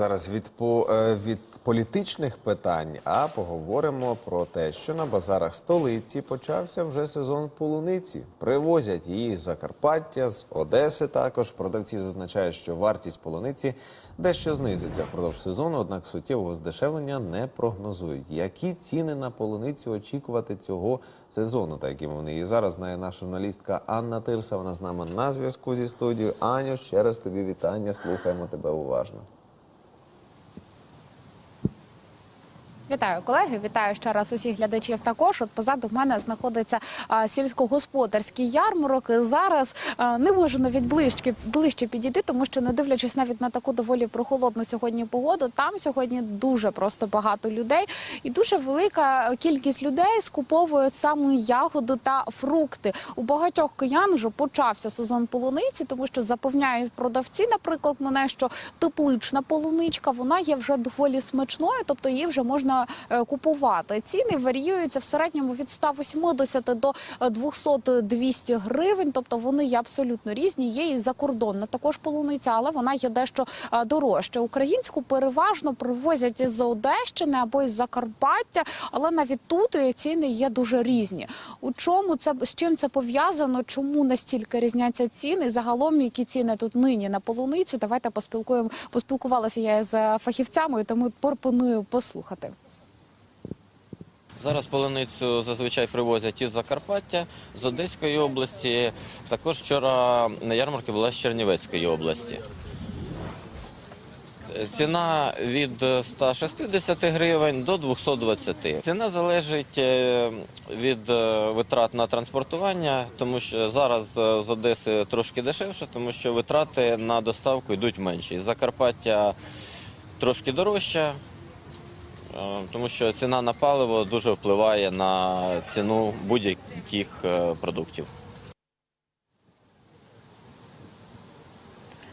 Зараз від, по, е, від політичних питань, а поговоримо про те, що на базарах столиці почався вже сезон полуниці. Привозять її з Закарпаття, з Одеси. Також продавці зазначають, що вартість полуниці дещо знизиться впродовж сезону, однак суттєвого здешевлення не прогнозують. Які ціни на полуницю очікувати цього сезону? Та якими вони і зараз знає наша журналістка Анна Тирса. Вона з нами на зв'язку зі студією. Аню, ще раз тобі вітання. Слухаємо тебе уважно. Вітаю колеги, вітаю ще раз усіх глядачів. Також от позаду мене знаходиться а, сільськогосподарський ярмарок. І зараз а, не можу навіть ближче, ближче підійти, тому що не дивлячись навіть на таку доволі прохолодну сьогодні погоду, там сьогодні дуже просто багато людей, і дуже велика кількість людей скуповують саме ягоди та фрукти. У багатьох киян вже почався сезон полуниці, тому що запевняють продавці, наприклад, мене, що теплична полуничка вона є вже доволі смачною, тобто її вже можна е, купувати. Ціни варіюються в середньому від 180 до е, 200-200 гривень. Тобто вони є абсолютно різні. Є і закордонна також полуниця, але вона є дещо е, дорожча. Українську переважно привозять із Одещини або із Закарпаття, але навіть тут е, ціни є дуже різні. У чому це з чим це пов'язано? Чому настільки різняться ціни? Загалом які ціни тут нині на полуницю? Давайте поспілкуємо. Поспілкувалася я з фахівцями, тому пропоную послухати. Зараз полуницю зазвичай привозять із Закарпаття, з Одеської області. Також вчора на ярмарці була з Чернівецької області. Ціна від 160 гривень до 220. Ціна залежить е, від е, витрат на транспортування, тому що зараз е, з Одеси трошки дешевше, тому що витрати на доставку йдуть менші. Закарпаття трошки дорожче, тому що ціна на паливо дуже впливає на ціну будь-яких е, продуктів.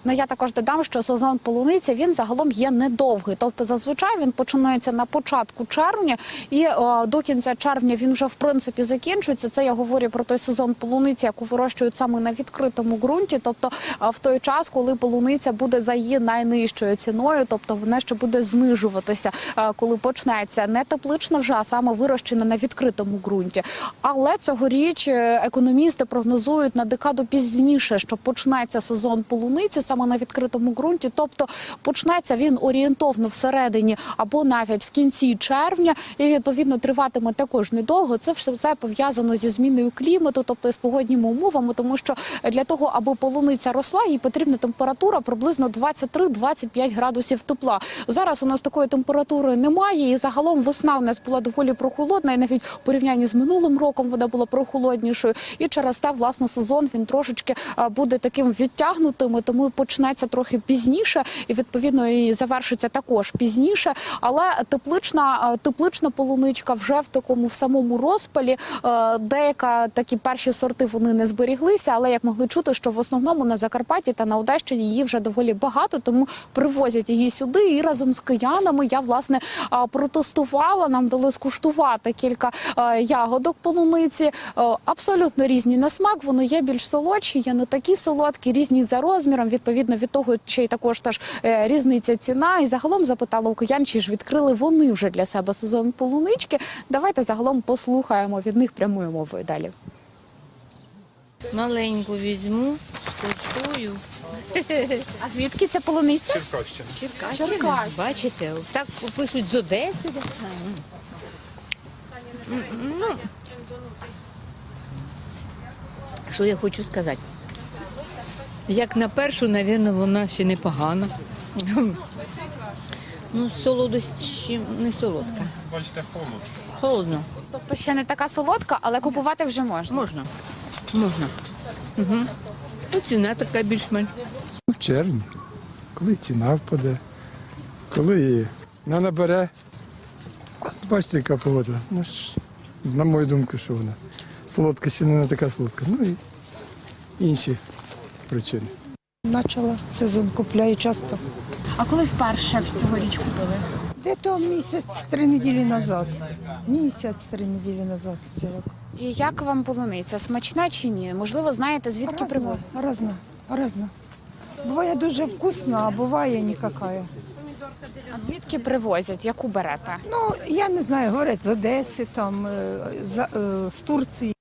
Ну я також додам, що сезон полуниці він загалом є недовгий. Тобто, зазвичай він починається на початку червня, і е, до кінця червня він вже в принципі закінчується. Це я говорю про той сезон полуниці, яку вирощують саме на відкритому ґрунті. Тобто, е, в той час, коли полуниця буде за її найнижчою ціною, тобто вона ще буде знижуватися, е, коли почнеться не теплична вже, а саме вирощена на відкритому ґрунті. Але цьогоріч економісти прогнозують на декаду пізніше, що почнеться сезон полуниці саме на відкритому ґрунті. Тобто почнеться він орієнтовно всередині або навіть в кінці червня, і відповідно триватиме також недовго. Це все пов'язано зі зміною клімату, тобто з погодніми умовами, тому що для того, аби полуниця росла, їй потрібна температура приблизно 23-25 градусів тепла. Зараз у нас такої температури немає, і загалом весна у нас була доволі прохолодна, і навіть в порівнянні з минулим роком вона була прохолоднішою. І через те, власне, сезон він трошечки буде таким відтягнутим, тому почнеться трохи пізніше, і відповідно і завершиться також пізніше. Але теплична теплична полуничка вже в такому в самому розпалі. Е, Деяка такі перші сорти вони не зберіглися, але як могли чути, що в основному на Закарпатті та на Одещині її вже доволі багато, тому привозять її сюди. І разом з киянами я власне протестувала. Нам дали скуштувати кілька е, ягодок полуниці. Е, Абсолютно різні на смак. Вони є більш солодші, є не такі солодкі, різні за розміром. Відповідно від того, чи й також теж е, різниця ціна. І загалом запитала у киян, чи ж відкрили вони вже для себе сезон полунички. Давайте загалом послухаємо від них прямою мовою далі. Маленьку візьму, скуштую. А звідки ця полуниця? Черкащина. Черкас. Бачите, так пишуть з Одеси. Ну, що я хочу сказати? Як на першу, мабуть, вона ще непогана. Ну, солодощі не солодка. Бачите, холод. Холодно. Тобто ще не така солодка, але купувати вже можна. Можна. Можна. Угу. Ну, ціна така більш-менш. В червні, коли ціна впаде, коли вона набере. Бачите, яка погода. Ну, ж, на мою думку, що вона. Солодка ще не така солодка. Ну і інші причини. Почала сезон купляю часто. А коли вперше в цьогоріч купили? Де то місяць, три неділі назад. Місяць, три неділі назад взяла. І як вам полуниця? Смачна чи ні? Можливо, знаєте, звідки Разна, привозять? разна, разна. Буває дуже вкусна, а буває нікакая. А звідки привозять? Яку берете? Ну, я не знаю, говорять, з Одеси, там, е, за- е, з Турції.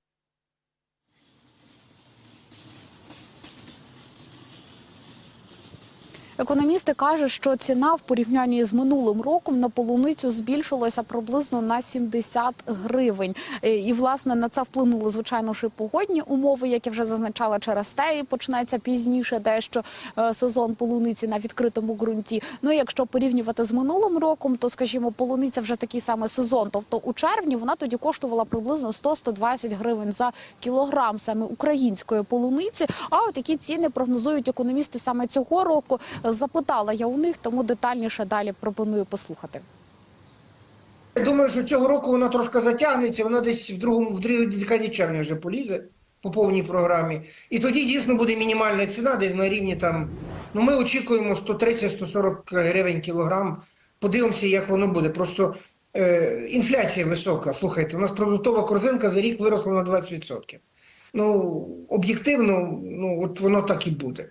Економісти кажуть, що ціна в порівнянні з минулим роком на полуницю збільшилася приблизно на 70 гривень. Е, І власне на це вплинули звичайно ж і погодні умови, як я вже зазначала, через те і починається пізніше дещо е, сезон полуниці на відкритому ґрунті. Ну якщо порівнювати з минулим роком, то скажімо, полуниця вже такий самий сезон. Тобто у червні вона тоді коштувала приблизно 100-120 гривень за кілограм саме української полуниці. А от які ціни прогнозують економісти саме цього року. Запитала я у них, тому детальніше далі пропоную послухати. Я думаю, що цього року вона трошки затягнеться, вона десь в другому, в другій декаді червня вже полізе по повній програмі. І тоді дійсно буде мінімальна ціна, десь на рівні там. Ну, ми очікуємо 130-140 гривень кілограм. Подивимося, як воно буде. Просто е, інфляція висока. Слухайте, у нас продуктова корзинка за рік виросла на 20%. Ну, об'єктивно, ну от воно так і буде.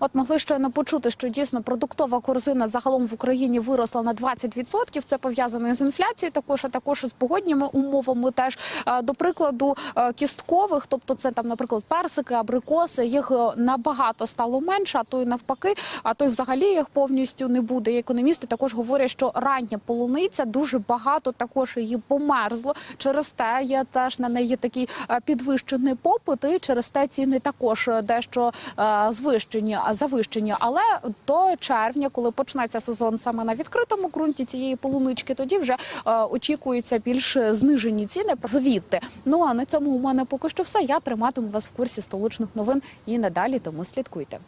От могли щойно почути, що дійсно продуктова корзина загалом в Україні виросла на 20%. Це пов'язано з інфляцією, також а також з погодніми умовами. Теж Е, до прикладу е, кісткових, тобто це там, наприклад, персики, абрикоси. Їх е, набагато стало менше, а то й навпаки, а то й взагалі їх повністю не буде. І економісти також говорять, що рання полуниця дуже багато також її померзло. Через те є теж на неї такий підвищений попит, і через те ціни також дещо звищені, завищені. Але до червня, коли почнеться сезон саме на відкритому ґрунті цієї полунички, тоді вже е, очікуються більш знижені ціни звідти. Ну а на цьому у мене поки що все. Я триматиму вас в курсі столичних новин і надалі, тому слідкуйте.